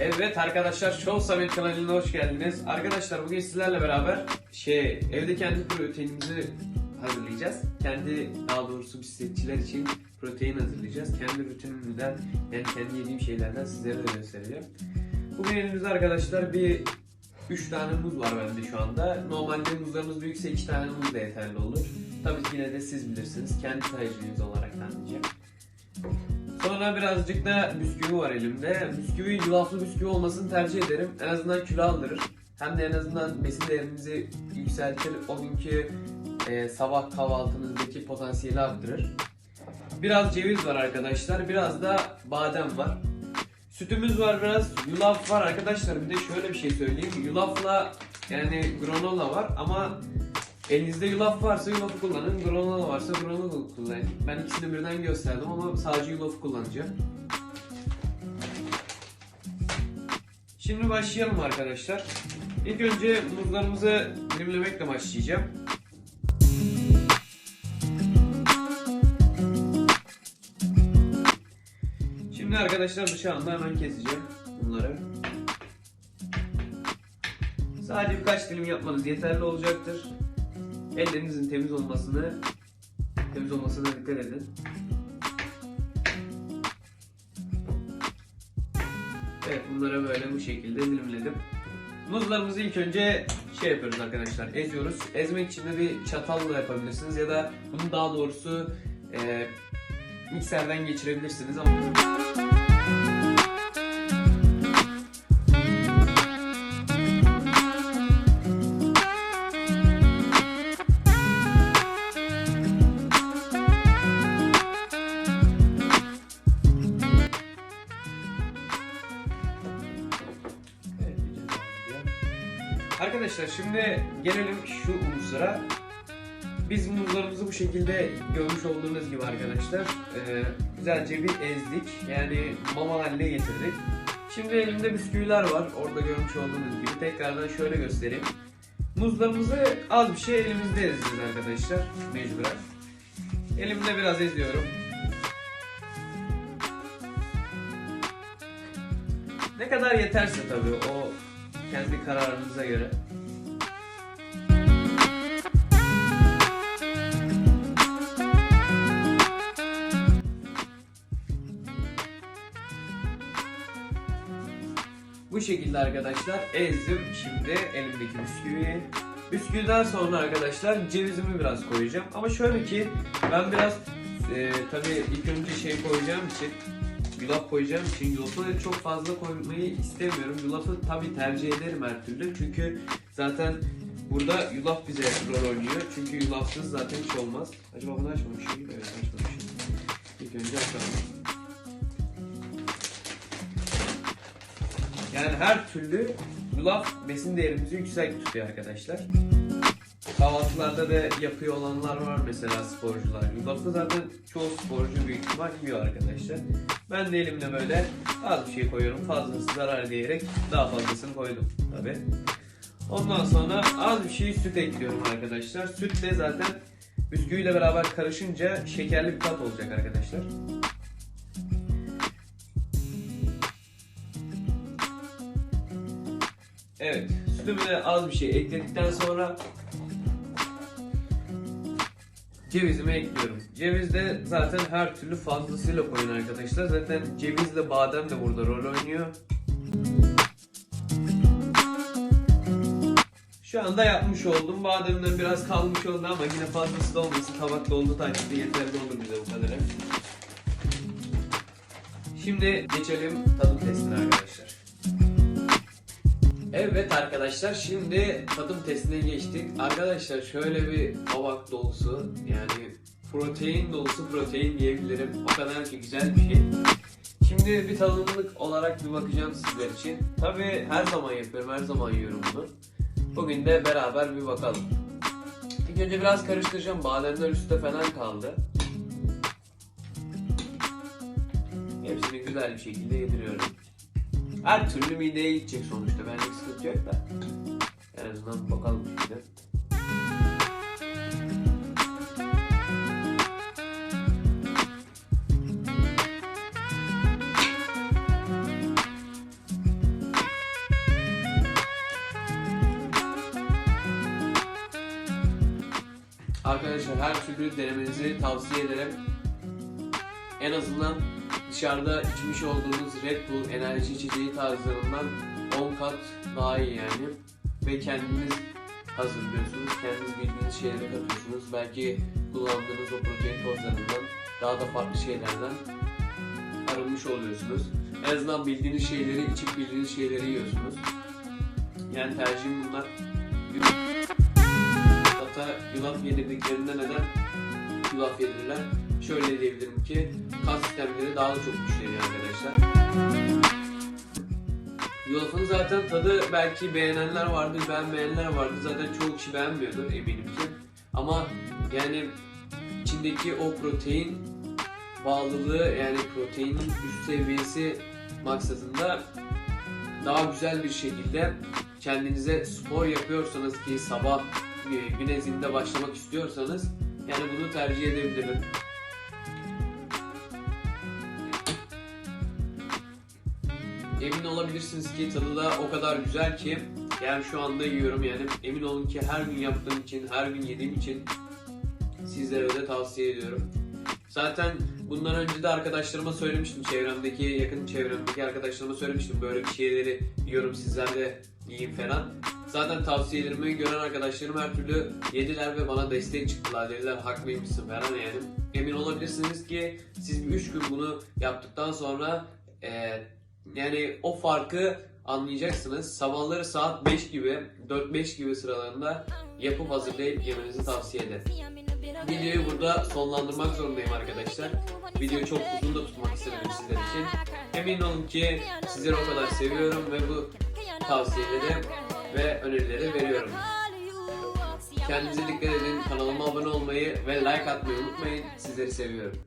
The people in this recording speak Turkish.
Evet arkadaşlar Show Samet kanalına hoş geldiniz. Arkadaşlar bugün sizlerle beraber şey evde kendi proteinimizi hazırlayacağız. Kendi daha doğrusu bisikletçiler için protein hazırlayacağız. Kendi rutinimden yani kendi yediğim şeylerden sizlere de göstereceğim. Bugün elimizde arkadaşlar bir 3 tane muz var bende şu anda. Normalde muzlarımız büyükse 2 tane muz da yeterli olur. Tabii ki yine de siz bilirsiniz. Kendi tercihiniz anlayacağım. Sonra birazcık da bisküvi var elimde. Bisküvi yulaflı bisküvi olmasını tercih ederim. En azından kilo aldırır. Hem de en azından besin değerinizi yükseltir. O günkü e, sabah kahvaltınızdaki potansiyeli arttırır. Biraz ceviz var arkadaşlar. Biraz da badem var. Sütümüz var biraz. Yulaf var arkadaşlar. Bir de şöyle bir şey söyleyeyim. Yulafla yani granola var ama Elinizde yulaf varsa yulafı kullanın, granola varsa granola kullanın. Ben ikisini birden gösterdim ama sadece yulafı kullanacağım. Şimdi başlayalım arkadaşlar. İlk önce muzlarımızı dilimlemekle başlayacağım. Şimdi arkadaşlar bıçağımla hemen keseceğim bunları. Sadece birkaç dilim yapmanız yeterli olacaktır. Ellerinizin temiz olmasını temiz olmasına dikkat edin. Evet bunları böyle bu şekilde dilimledim. Muzlarımızı ilk önce şey yapıyoruz arkadaşlar eziyoruz. Ezmek için de bir çatalla yapabilirsiniz ya da bunu daha doğrusu e, mikserden geçirebilirsiniz ama Arkadaşlar şimdi gelelim şu muzlara. Biz muzlarımızı bu şekilde görmüş olduğunuz gibi arkadaşlar e, güzelce bir ezdik. Yani mama haline getirdik. Şimdi elimde bisküviler var. Orada görmüş olduğunuz gibi. Tekrardan şöyle göstereyim. Muzlarımızı az bir şey elimizde ezeceğiz arkadaşlar. Mecburen. Elimde biraz eziyorum. Ne kadar yeterse tabii o kendi kararınıza göre. Bu şekilde arkadaşlar ezdim şimdi elimdeki bisküviyi. Bisküviden sonra arkadaşlar cevizimi biraz koyacağım. Ama şöyle ki ben biraz e, tabii ilk önce şey koyacağım için yulaf koyacağım için yulafı çok fazla koymayı istemiyorum. Yulafı tabii tercih ederim her türlü. Çünkü zaten burada yulaf bize rol oynuyor. Çünkü yulafsız zaten hiç olmaz. Acaba bunu açmamışım. Evet açmamışım. İlk önce açalım. Yani her türlü yulaf besin değerimizi yüksek tutuyor arkadaşlar. Kahvaltılarda da yapıyor olanlar var mesela sporcular. Yulafı zaten çoğu sporcu büyük ihtimal yiyor arkadaşlar. Ben de elimle böyle az bir şey koyuyorum. Fazlası zarar diyerek daha fazlasını koydum tabi. Ondan sonra az bir şey süt ekliyorum arkadaşlar. Süt de zaten bisküviyle beraber karışınca şekerli bir tat olacak arkadaşlar. Evet, sütümü de az bir şey ekledikten sonra cevizimi ekliyorum. Ceviz de zaten her türlü fazlasıyla koyun arkadaşlar. Zaten cevizle badem de burada rol oynuyor. Şu anda yapmış oldum. Bademden biraz kalmış oldu ama yine fazlası da olmasın. Tabak doldu takdirde yeterli olur bize bu kadarı. Şimdi geçelim tadım testine arkadaşlar. Evet arkadaşlar şimdi tadım testine geçtik. Arkadaşlar şöyle bir tabak dolusu yani protein dolusu protein diyebilirim. O kadar ki güzel bir şey. Şimdi bir tadımlık olarak bir bakacağım sizler için. Tabi her zaman yapıyorum, her zaman yiyorum bunu. Bugün de beraber bir bakalım. İlk önce biraz karıştıracağım. Bademler üstte falan kaldı. Hepsini güzel bir şekilde yediriyorum. Her türlü mideye gidecek sonuçta. Benlik sıkıntı yok da. En azından bakalım şimdi. Arkadaşlar her türlü denemenizi tavsiye ederim. En azından dışarıda içmiş olduğunuz Red Bull enerji içeceği tarzlarından 10 kat daha iyi yani. Ve kendiniz hazırlıyorsunuz. Kendiniz bildiğiniz şeyleri katıyorsunuz. Belki kullandığınız o protein tozlarından daha da farklı şeylerden arınmış oluyorsunuz. En azından bildiğiniz şeyleri içip bildiğiniz şeyleri yiyorsunuz. Yani tercihim bunlar. Hatta yulaf yedirdiklerinde neden yulaf yedirirler? Şöyle diyebilirim ki kas sistemleri daha da çok güçleniyor arkadaşlar. Yulafın zaten tadı belki beğenenler vardır, beğenmeyenler vardır. Zaten çoğu kişi beğenmiyordur eminim ki. Ama yani içindeki o protein bağlılığı yani proteinin üst seviyesi maksadında daha güzel bir şekilde kendinize spor yapıyorsanız ki sabah e, güne zinde başlamak istiyorsanız yani bunu tercih edebilirim. Emin olabilirsiniz ki tadı da o kadar güzel ki yani şu anda yiyorum yani emin olun ki her gün yaptığım için, her gün yediğim için sizlere de tavsiye ediyorum. Zaten bundan önce de arkadaşlarıma söylemiştim çevremdeki, yakın çevremdeki arkadaşlarıma söylemiştim böyle bir şeyleri yiyorum sizler de yiyin falan. Zaten tavsiyelerimi gören arkadaşlarım her türlü yediler ve bana destek çıktılar dediler haklıymışsın falan yani. Emin olabilirsiniz ki siz bir üç gün bunu yaptıktan sonra e, yani o farkı anlayacaksınız. Sabahları saat 5 gibi, 4-5 gibi sıralarında yapıp hazırlayıp yemenizi tavsiye ederim. Videoyu burada sonlandırmak zorundayım arkadaşlar. Videoyu çok uzun da tutmak istemedim sizler için. Emin olun ki sizleri o kadar seviyorum ve bu tavsiyeleri ve önerileri veriyorum. Kendinize dikkat edin, kanalıma abone olmayı ve like atmayı unutmayın. Sizleri seviyorum.